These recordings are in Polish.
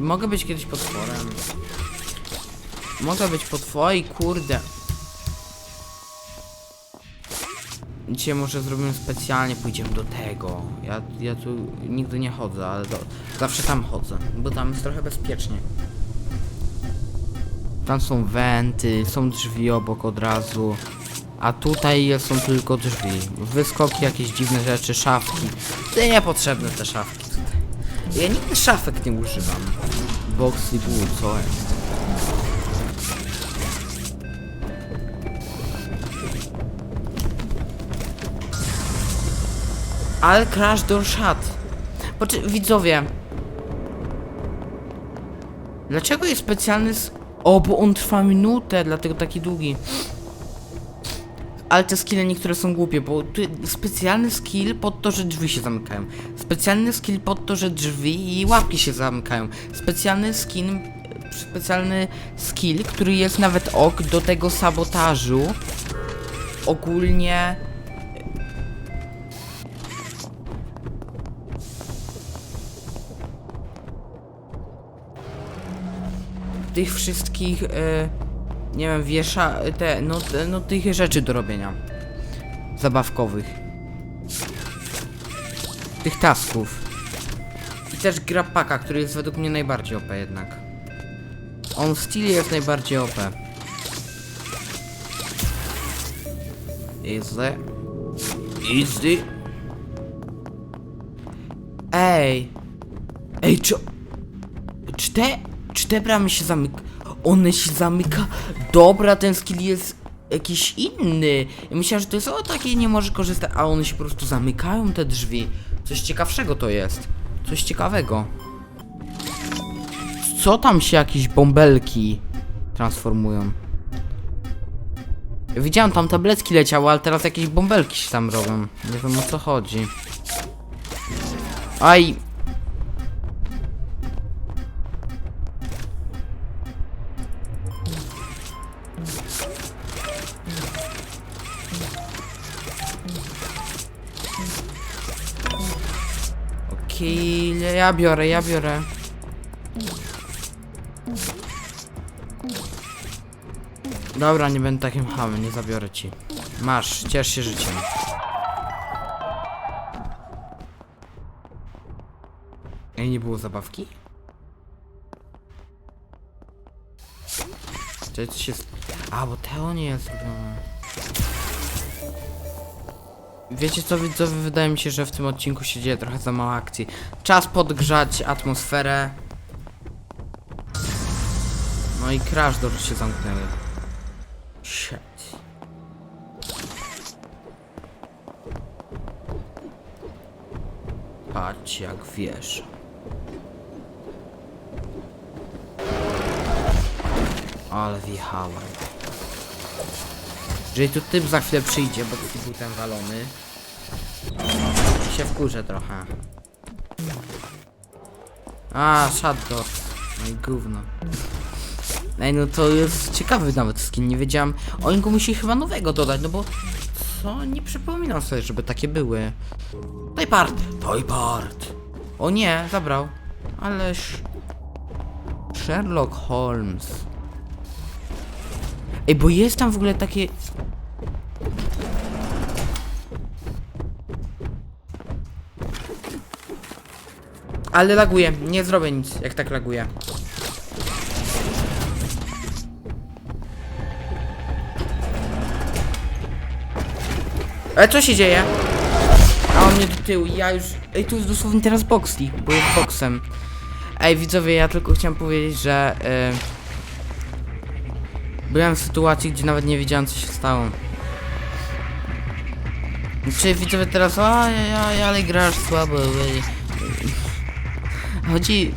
Mogę być kiedyś potworem. Mogę być potworem. Kurde. Dzisiaj może zrobimy specjalnie, pójdziemy do tego. Ja, ja tu nigdy nie chodzę, ale do, zawsze tam chodzę, bo tam jest trochę bezpiecznie. Tam są wenty, są drzwi obok od razu. A tutaj są tylko drzwi. Wyskoki, jakieś dziwne rzeczy, szafki. Te niepotrzebne te szafki. Ja nigdy szafek nie używam. Boxy Bull, co jest? Ale Crash Door Shut. Poczy widzowie. Dlaczego jest specjalny O, bo on trwa minutę, dlatego taki długi. Ale te skille niektóre są głupie, bo tu specjalny skill pod to, że drzwi się zamykają. Specjalny skill pod to, że drzwi i łapki się zamykają. Specjalny skin, specjalny skill, który jest nawet ok do tego sabotażu. Ogólnie tych wszystkich, e, nie wiem, wiesza, te, no, te, no tych rzeczy do robienia. Zabawkowych. Tych tasków. I też grapaka, który jest według mnie najbardziej OP jednak. On Steel jest najbardziej OP. Easy. Easy. Ej. Ej, czy... Czy te, czy te bramy się zamyka? One się zamyka? Dobra, ten skill jest jakiś inny. Ja myślałem, że to jest o takie nie może korzystać, a one się po prostu zamykają te drzwi. Coś ciekawszego to jest. Coś ciekawego. Co tam się jakieś bąbelki transformują? Ja Widziałem tam tabletki leciały, ale teraz jakieś bąbelki się tam robią. Nie wiem o co chodzi. Aj, Okej, ja biorę, ja biorę. Dobra, nie będę takim hamem, nie zabiorę ci. Masz, ciesz się życiem. Ej, nie było zabawki? Coś jest... A, bo Teo nie jest zrobione. Wiecie co widzowie, wydaje mi się, że w tym odcinku się dzieje trochę za mało akcji. Czas podgrzać atmosferę. No i crash door się zamknęły. Shit. Patrz jak wiesz. Ale wjechałem. Jeżeli tu typ za chwilę przyjdzie, bo taki był ten walony. I się wkurzę trochę. A, Shadow. No i gówno. Ej, no to jest ciekawy nawet skin, nie wiedziałam. Oni go musi chyba nowego dodać, no bo... Co? Nie przypominam sobie, żeby takie były. Toypart! Toypart! O nie, zabrał. Ależ... Sherlock Holmes. Ej, bo jest tam w ogóle takie... Ale laguje, nie zrobię nic, jak tak laguje. Ale co się dzieje? A on mnie do tyłu, ja już... Ej, tu jest dosłownie teraz Boxley, bo jest boksem. Ej, widzowie, ja tylko chciałem powiedzieć, że... y, Byłem w sytuacji, gdzie nawet nie wiedziałem, co się stało. Czy widzowie teraz, a ja, ja, ale grasz słabo. ej. Chodzi...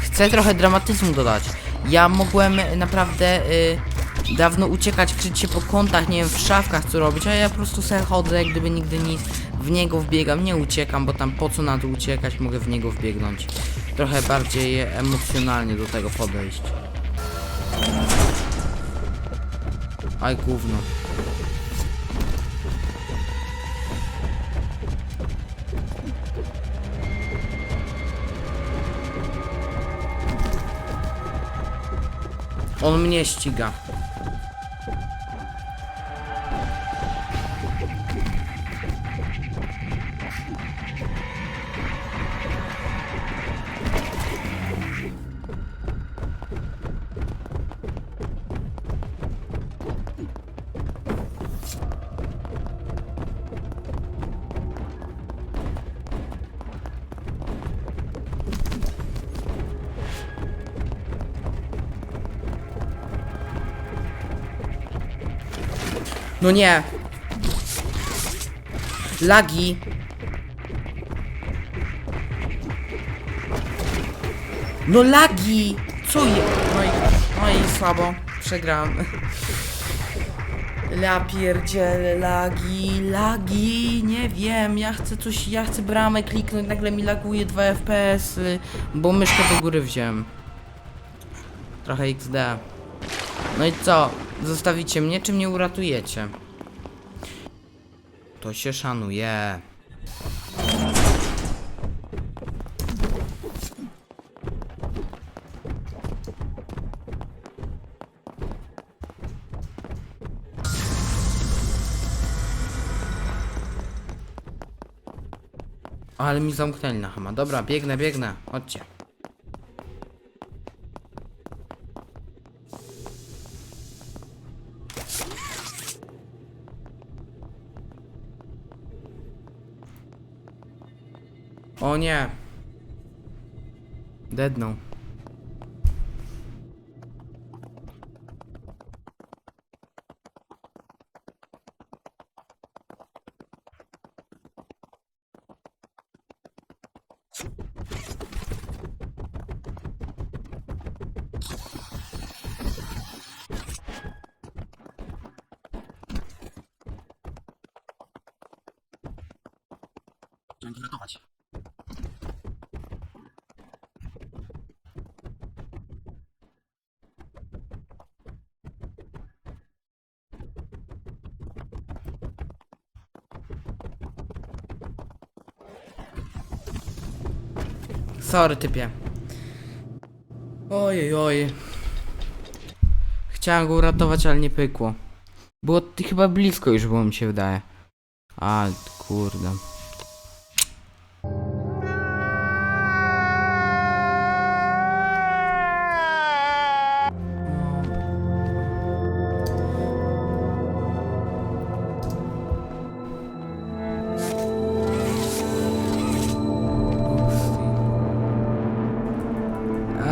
Chcę trochę dramatyzmu dodać. Ja mogłem naprawdę y, dawno uciekać, kryć się po kątach, nie wiem, w szafkach co robić, a ja po prostu sobie chodzę, jak gdyby nigdy nic, w niego wbiegam, nie uciekam, bo tam po co na to uciekać, mogę w niego wbiegnąć. Trochę bardziej emocjonalnie do tego podejść. Aj gówno. On mnie ściga. No nie. Lagi. No lagi! Co je? No i, no i słabo. Przegrałem. Ja pierdzielę, lagi, lagi, nie wiem, ja chcę coś, ja chcę bramę kliknąć, nagle mi laguje 2 FPS, -y, bo myszkę do góry wziąłem. Trochę XD. No i co? Zostawicie mnie, czy mnie uratujecie? To się szanuje. Ale mi zamknęli na chama. Dobra, biegnę, biegnę. Chodźcie. O nie. Dedną. Go ratować. Sorry, typie. Ojej, oj. Chciałem go uratować, ale nie pykło. Było chyba blisko już, było mi się wydaje. A, kurde.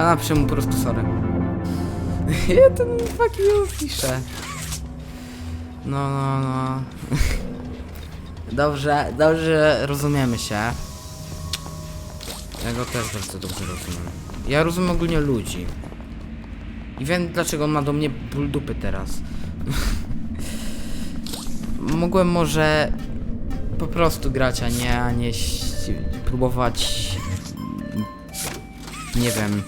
Napiszę mu po prostu sorry. Ja ten fucking you piszę. No, no, no. Dobrze, dobrze rozumiemy się. Ja go też bardzo dobrze rozumiem. Ja rozumiem ogólnie ludzi. I wiem dlaczego on ma do mnie ból dupy teraz. Mogłem może po prostu grać, a nie, a nie próbować nie wiem,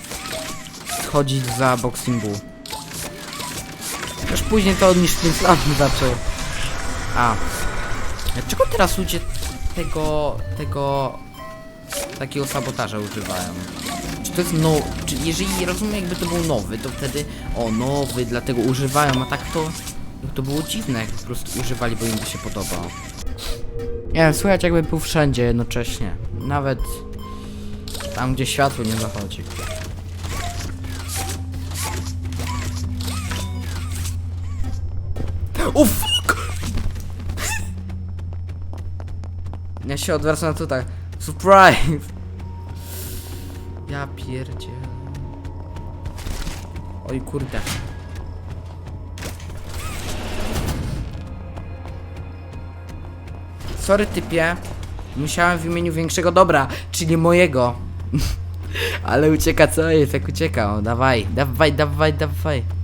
chodzić za boxing bull. Już później to ten sam zaczął. A. Dlaczego teraz ludzie tego, tego, takiego sabotaża używają? Czy to jest no, czy jeżeli rozumiem jakby to był nowy, to wtedy, o nowy, dlatego używają, a tak to, to było dziwne, jak po prostu używali, bo im by się podobał. Nie wiem, słychać jakby był wszędzie jednocześnie. Nawet tam, gdzie światło nie zachodzi. O fuck! Ja się odwracam tutaj. Surprise! Ja pierdzie. Oj kurde. Sorry typie. Musiałem w imieniu większego dobra, czyli mojego. Ale ucieka co jest, jak ucieka. O, dawaj, dawaj, dawaj, dawaj.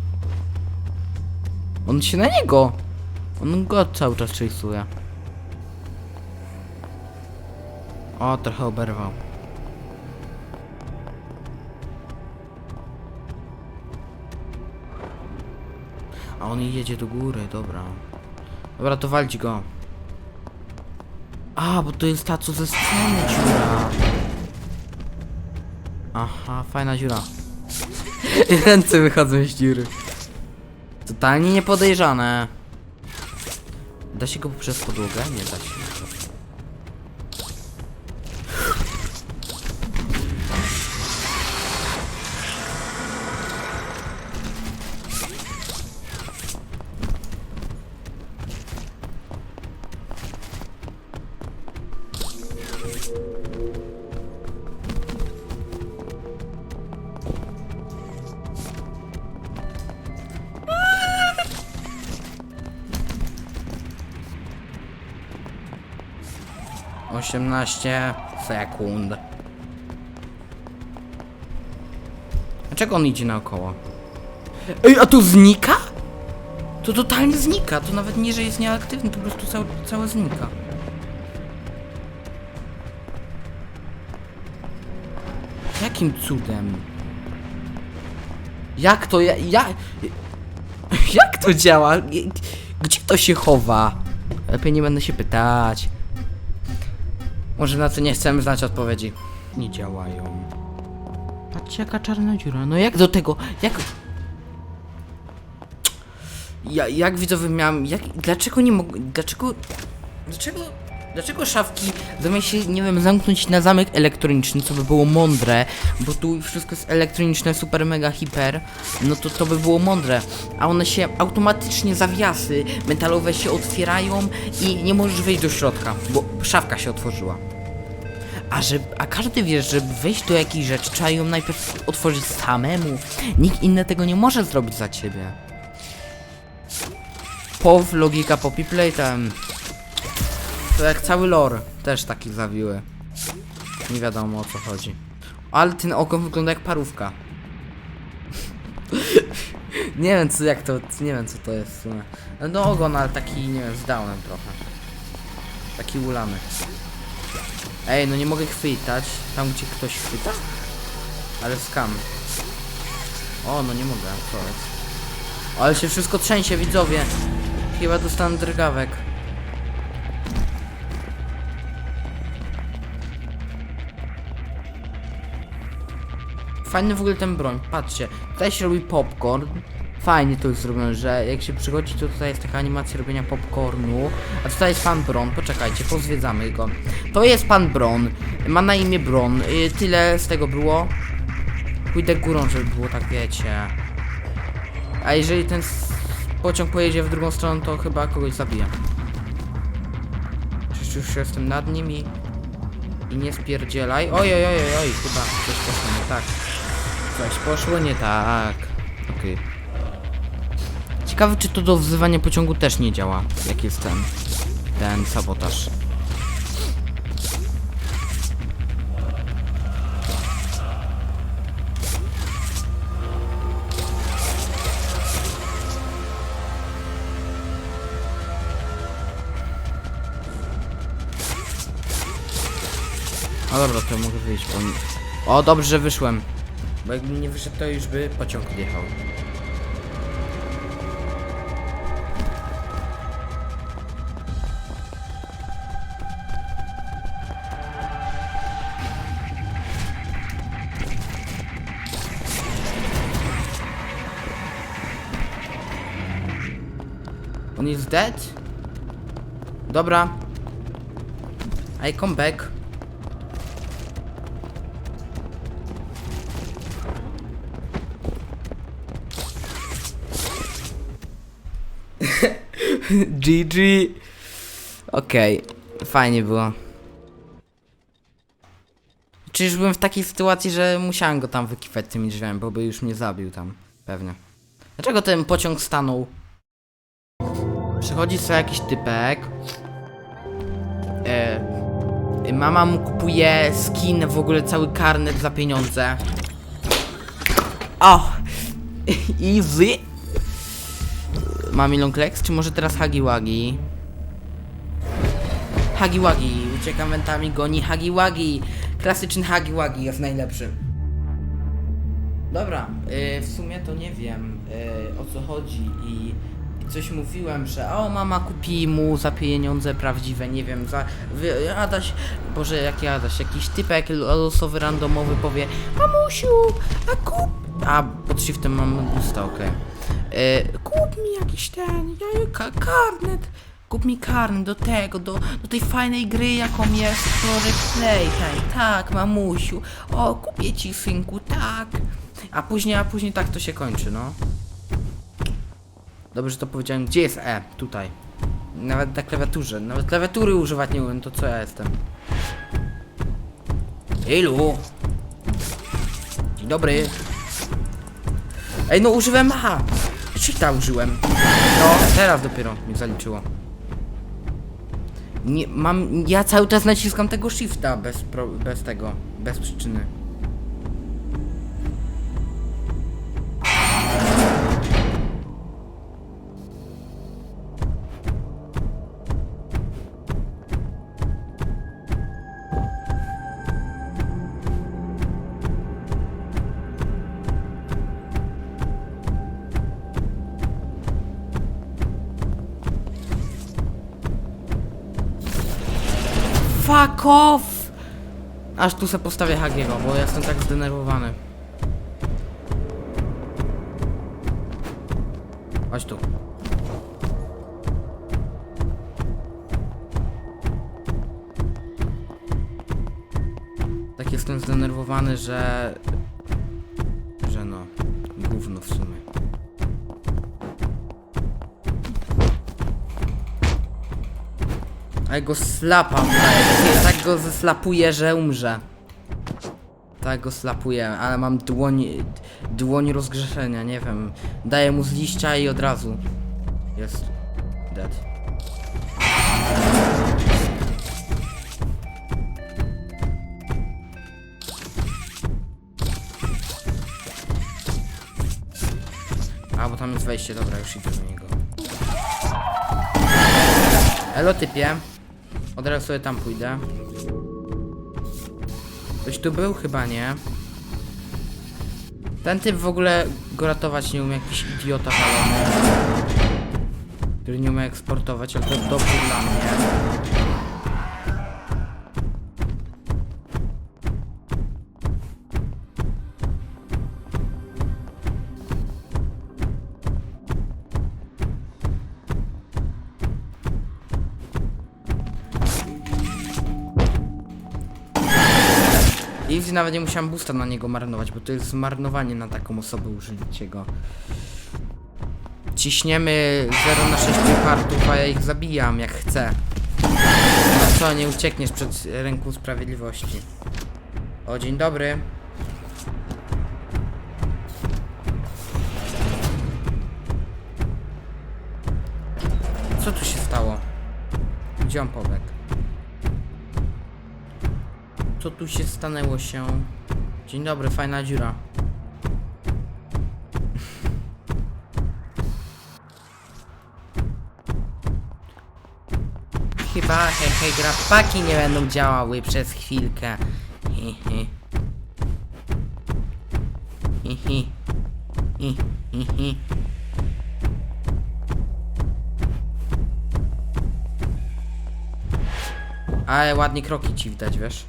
On się na niego. On go cały czas chase'uje. O, trochę oberwał. A on jedzie do góry, dobra. Dobra, to walć go. A, bo to jest ta co ze strony dziura. Aha, fajna dziura. Ręce wychodzą z dziury. Totalnie niepodejrzane. Da się go poprzez podłogę? Nie da się. Osiemnaście sekund. Dlaczego on idzie naokoło? Ej, a to znika? To totalnie znika. To nawet nie, że jest nieaktywny, to po prostu całe, całe znika. Jakim cudem? Jak to ja, ja... Jak to działa? Gdzie to się chowa? Lepiej nie będę się pytać. Może na co nie chcemy znać odpowiedzi. Nie działają. Patrzcie jaka czarna dziura. No jak do tego? Jak... Ja, jak widzowie miałem... Jak, dlaczego nie mogę... Dlaczego... Dlaczego... Dlaczego szafki zamiast się, nie wiem, zamknąć na zamek elektroniczny, co by było mądre, bo tu wszystko jest elektroniczne, super, mega, hiper, no to to by było mądre, a one się automatycznie, zawiasy metalowe się otwierają i nie możesz wejść do środka, bo szafka się otworzyła. A, że, a każdy wie, że wejść do jakiejś rzeczy trzeba ją najpierw otworzyć samemu. Nikt inny tego nie może zrobić za ciebie. POW, logika Poppy Playtime. To jak cały lore, też taki zawiły. Nie wiadomo o co chodzi. Ale ten ogon wygląda jak parówka. nie wiem co, jak to, nie wiem co to jest. No ogon, ale taki, nie wiem, z downem trochę. Taki ulany. Ej, no nie mogę chwytać tam, gdzie ktoś chwyta. Ale skam. O, no nie mogę, co jest. Ale się wszystko trzęsie, widzowie. Chyba dostanę drgawek. Fajny w ogóle ten broń, patrzcie. Tutaj się robi popcorn. Fajnie to jest zrobione, że jak się przychodzi, to tutaj jest taka animacja robienia popcornu. A tutaj jest pan Bron, poczekajcie, pozwiedzamy go. To jest pan Bron, ma na imię Bron. Y, tyle z tego było. Pójdę górą, żeby było tak, wiecie. A jeżeli ten pociąg pojedzie w drugą stronę, to chyba kogoś zabije. Przecież już jestem nad nim i... I nie spierdzielaj. Oj, oj, oj, oj, oj, chyba coś poszło tak. Coś poszło nie tak. Okej. Ciekawe, czy to do wzywania pociągu też nie działa, jak jest ten, ten sabotaż. O dobra, to mogę wyjść, bo... O, dobrze, wyszłem. Bo jakbym nie wyszedł, to już by pociąg jechał. On jest dead? Dobra. I come back. GG. Okej, fajnie było. Czyż byłem w takiej sytuacji, że musiałem go tam wykiwać tymi drzwiami, bo by już mnie zabił tam, pewnie. Dlaczego ten pociąg stanął? Przychodzi sobie jakiś typek. E, mama mu kupuje skin, w ogóle cały karnet za pieniądze. O! Easy! Mami Longlegs, czy może teraz Hagiwagi? Hagiwagi, uciekam wentami, goni Hagiwagi. Klasyczny Hagiwagi jest najlepszy. Dobra, y, w sumie to nie wiem y, o co chodzi i coś mówiłem, że o mama kupi mu za pieniądze prawdziwe, nie wiem, za wy, Adaś, Boże jaki Adaś, jakiś typek losowy, randomowy powie Mamusiu, a kup, a pod shiftem mam gusta, okej E, Kup mi jakiś ten, ja, ka, karnet, kup mi karnet do tego, do, do tej fajnej gry jaką jest Project Playtime, tak mamusiu, o kupię ci synku, tak a później, a później tak to się kończy, no. Dobrze, że to powiedziałem. Gdzie jest E? Tutaj. Nawet na klawiaturze. Nawet klawiatury używać nie umiem, to co ja jestem? Ilu? Dzień dobry. Ej, no użyłem H. Shifta użyłem. No, teraz dopiero mi zaliczyło. Nie, mam, ja cały czas naciskam tego shifta bez, pro, bez tego, bez przyczyny. Fuck off! Aż tu se postawię Hagiego, bo jestem tak zdenerwowany. Chodź tu. Tak jestem zdenerwowany. Że ja go slapa daję. Tak go zeslapuję, że umrze. Tak go slapuję, ale mam dłoń... Dłoń rozgrzeszenia, nie wiem. Daję mu z liścia i od razu. Jest... Dead. A, bo tam jest wejście, dobra, już idę do niego. Elo typie. Od razu sobie tam pójdę. Ktoś tu był? Chyba nie. Ten typ w ogóle go ratować nie umie, jakiś idiota szalony. Który nie umie eksportować, ale to dobrze dla mnie. I nawet nie musiałem boosta na niego marnować, bo to jest zmarnowanie na taką osobę użycie go. Ciśniemy 0 na 6 partów, a ja ich zabijam jak chcę. No co, nie uciekniesz przed ręką sprawiedliwości. O, dzień dobry. Co tu się stało? Gdzie on pobiegł? Co tu się stanęło się? Dzień dobry, fajna dziura. Chyba he, he, grafaki nie będą działały przez chwilkę. Hi, hi. Hi, hi. Hi, hi, hi. Ale ładnie kroki ci widać, wiesz?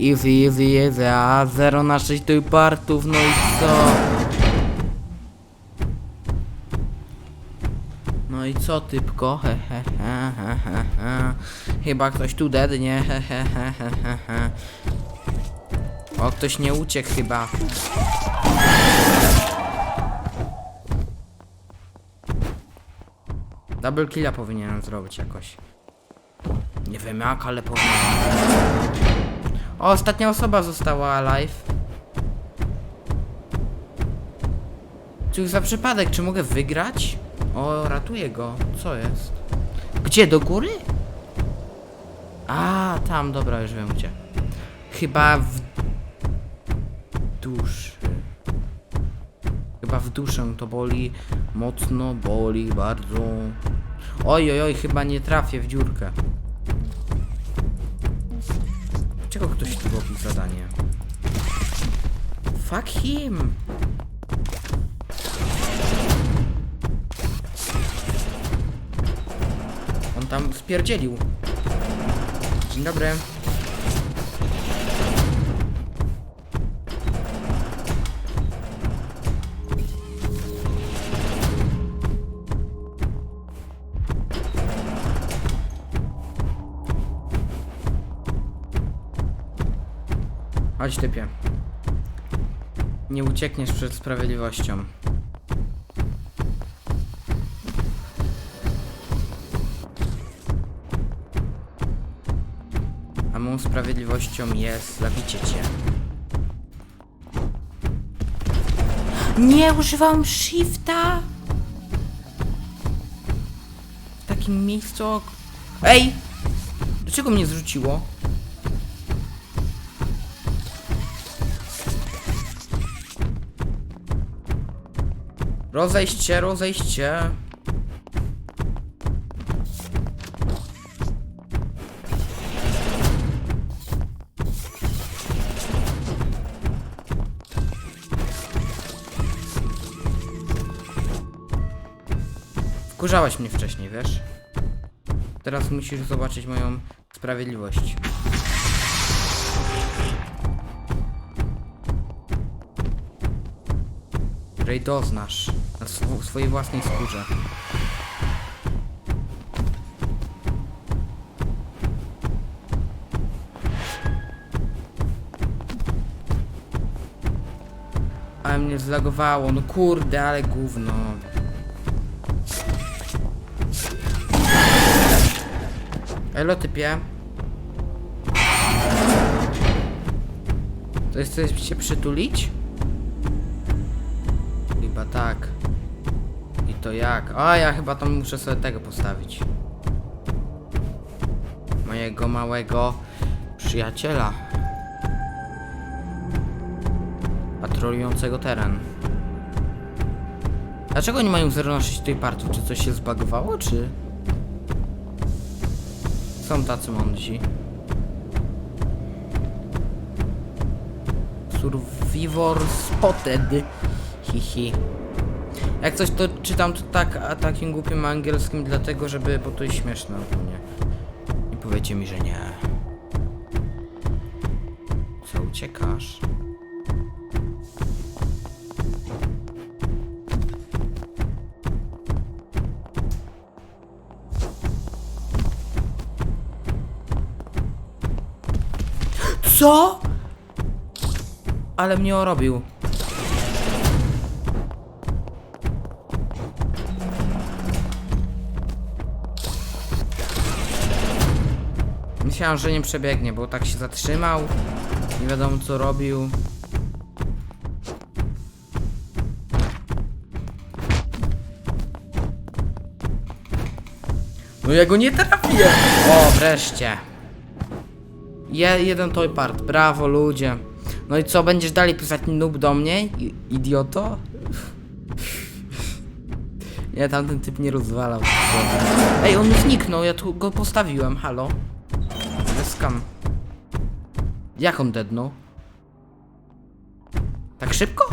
Easy, easy, easy, a 0 na 6 tu partów, no i co? No i co typko? He, he, he, he, he, he. Chyba ktoś tu dednie, he, he, he, he, he. O, ktoś nie uciekł chyba. Double killa powinienem zrobić jakoś. Nie wiem jak, ale powinienem. O, ostatnia osoba została alive. Czy za przypadek, czy mogę wygrać? O, ratuję go. Co jest? Gdzie, do góry? A, tam, dobra, już wiem gdzie. Chyba w duszy. Chyba w duszę to boli. Mocno boli, bardzo. Oj, oj, oj, chyba nie trafię w dziurkę. Fuck him! On tam spierdzielił. Dzień dobry. Chodź typie. Nie uciekniesz przed sprawiedliwością. A mą sprawiedliwością jest zabicie cię. Nie używam shifta! W takim miejscu... Ej! Dlaczego mnie zrzuciło? Rozejść się, rozejść się. Mnie wcześniej, wiesz? Teraz musisz zobaczyć moją sprawiedliwość. Której doznasz na sw swojej własnej skórze. Ale mnie zlagowało, no kurde, ale gówno. Elo typie. To jest się przytulić? Chyba tak. I to jak? A ja chyba tam muszę sobie tego postawić. Mojego małego przyjaciela. Patrolującego teren. Dlaczego nie mają 0 na 6 tej partii? Czy coś się zbagowało, czy... Są tacy mądrzy. Survivor spotted. Hihi. Jak coś to czytam to tak a takim głupim angielskim dlatego, żeby, bo to jest śmieszne ogólnie. I powiecie mi, że nie. Co uciekasz? Co? Ale mnie orobił. Myślałem, że nie przebiegnie, bo tak się zatrzymał. Nie wiadomo co robił. No ja go nie trafię! O, wreszcie. Je, jeden toy part, brawo ludzie. No i co, będziesz dalej pisać noob do mnie? I, idioto? Nie, tamten typ nie rozwalał. Ej, on zniknął, ja tu go postawiłem, halo. Skam. Jak on deadnął? Tak szybko?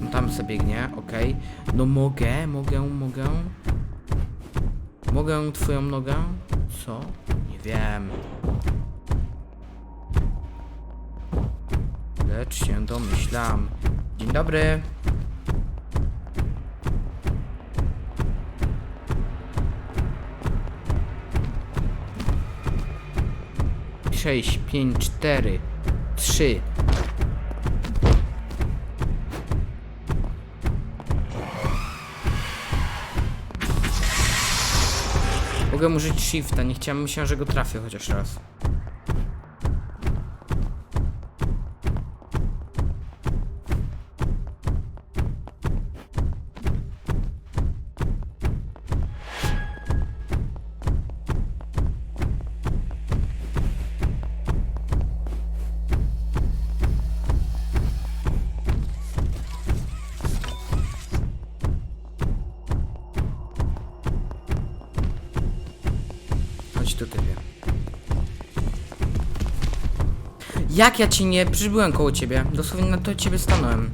No tam sobie biegnie, okej. No mogę, mogę, mogę. Mogę twoją nogę? Co? Nie wiem. Lecz się domyślam. Dzień dobry. Sześć, pięć, cztery, trzy. Mogę użyć shifta, nie chciałem, myślałem, że go trafię chociaż raz. Jak ja ci nie przybyłem koło ciebie? Dosłownie na to ciebie stanąłem.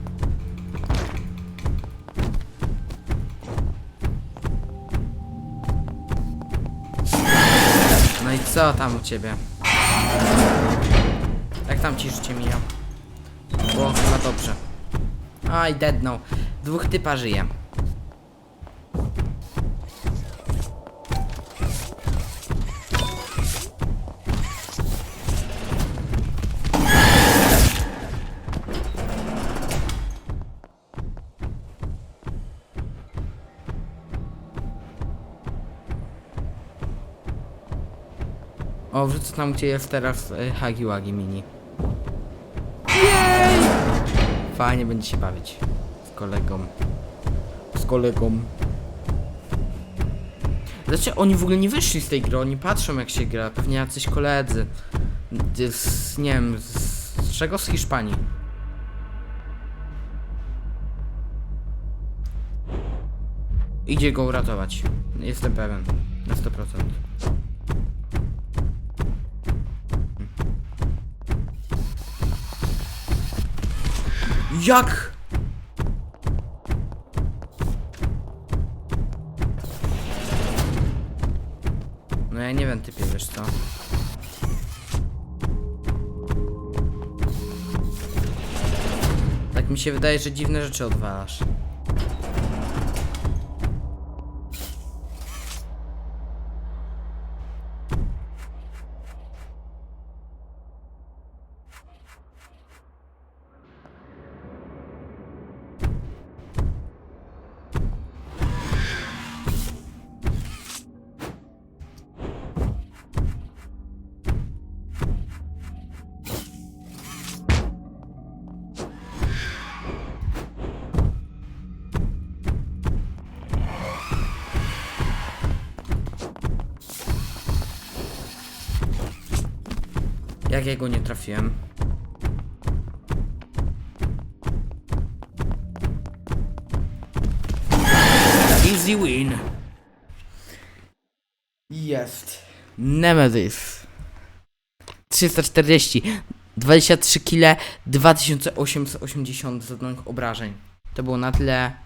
No i co tam u ciebie? Jak tam ci życie mija? Było chyba dobrze. Aj, deadnął. Dwóch typa żyje. O, wrzucę tam, gdzie jest teraz y, Hagi Wagi Mini. Jej! Fajnie będzie się bawić. Z kolegą. Z kolegą. Znaczy, oni w ogóle nie wyszli z tej gry, oni patrzą jak się gra, pewnie jacyś koledzy. Z, nie wiem, z, z czego? Z Hiszpanii. Idzie go uratować. Jestem pewien. Na 100%. Jak? No ja nie wiem, typie, wiesz co? Tak mi się wydaje, że dziwne rzeczy odwalasz. Jak ja go nie trafiłem? Easy win. Jest. Nemesis. 340. 23 kile, 2880 zadanych obrażeń. To było na tyle.